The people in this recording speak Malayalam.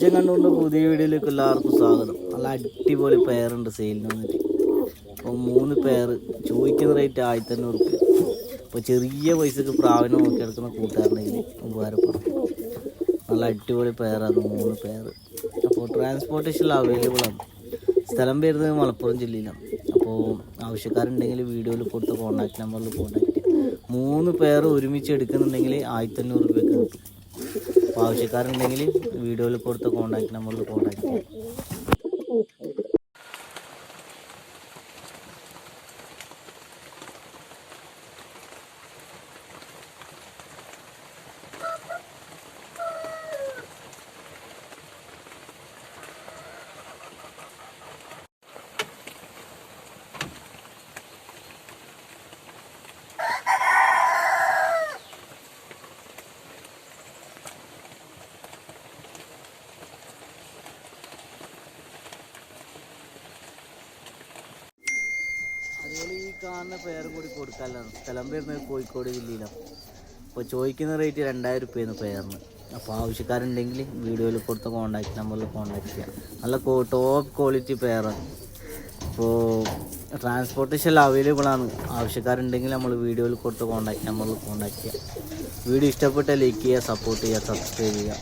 വീഡിയോയിലേക്ക് എല്ലാവർക്കും സ്വാഗതം. നല്ല അടിപൊളി പെയറുണ്ട് സെയിലിന് വന്നിട്ട് അപ്പോൾ മൂന്ന് പെയർ ചോദിക്കുന്ന റേറ്റ് ആയിരത്തി അഞ്ഞൂറ് റുപ്യ അപ്പോൾ ചെറിയ പൈസക്ക് പ്രാവിനെ നോക്കി എടുക്കുന്ന കൂട്ടുകാരുണ്ടെങ്കിൽ ഉപകാരപ്പെടും. നല്ല അടിപൊളി പെയറാണ് മൂന്ന് പെയർ അപ്പോൾ ട്രാൻസ്പോർട്ടേഷൻ അവൈലബിൾ ആണ്. സ്ഥലം വരുന്നത് മലപ്പുറം ജില്ലയിലാണ്. അപ്പോൾ ആവശ്യക്കാരുണ്ടെങ്കിൽ വീഡിയോയിൽ കൊടുത്ത കോൺടാക്ട് നമ്പറിൽ കോൺടാക്ട് ചെയ്യാം. മൂന്ന് പേർ ഒരുമിച്ച് എടുക്കുന്നുണ്ടെങ്കിൽ ആയിരത്തി അഞ്ഞൂറ് രൂപയ്ക്ക് കിട്ടും. ആവശ്യക്കാരുണ്ടെങ്കിൽ വീഡിയോയിൽ കൊടുത്ത കോൺടാക്ട് നമ്പറിൽ കോൺടാക്ട് ചെയ്യാം. കാണുന്ന പേരും കൂടി കൊടുക്കാനാണ് സ്ഥലം വരുന്നത് കോഴിക്കോട് ജില്ലയിലാണ് അപ്പോൾ ചോദിക്കുന്ന റേറ്റ് രണ്ടായിരം റുപ്യാണ് പേരിന്. അപ്പോൾ ആവശ്യക്കാരുണ്ടെങ്കിൽ വീഡിയോയിൽ കൊടുത്ത കോൺടാക്ട് നമ്പറിൽ കോൺടാക്ട് ചെയ്യാം. നല്ല ടോപ്പ് ക്വാളിറ്റി പേരാണ് അപ്പോൾ ട്രാൻസ്പോർട്ടേഷൻ അവൈലബിൾ ആണ്. ആവശ്യക്കാരുണ്ടെങ്കിൽ നമ്മൾ വീഡിയോയിൽ കൊടുത്ത കോൺടാക്ട് നമ്പറിൽ കോൺടാക്ട് ചെയ്യാം. വീഡിയോ ഇഷ്ടപ്പെട്ടാൽ ലൈക്ക് ചെയ്യുക സപ്പോർട്ട് ചെയ്യുക സബ്സ്ക്രൈബ് ചെയ്യുക.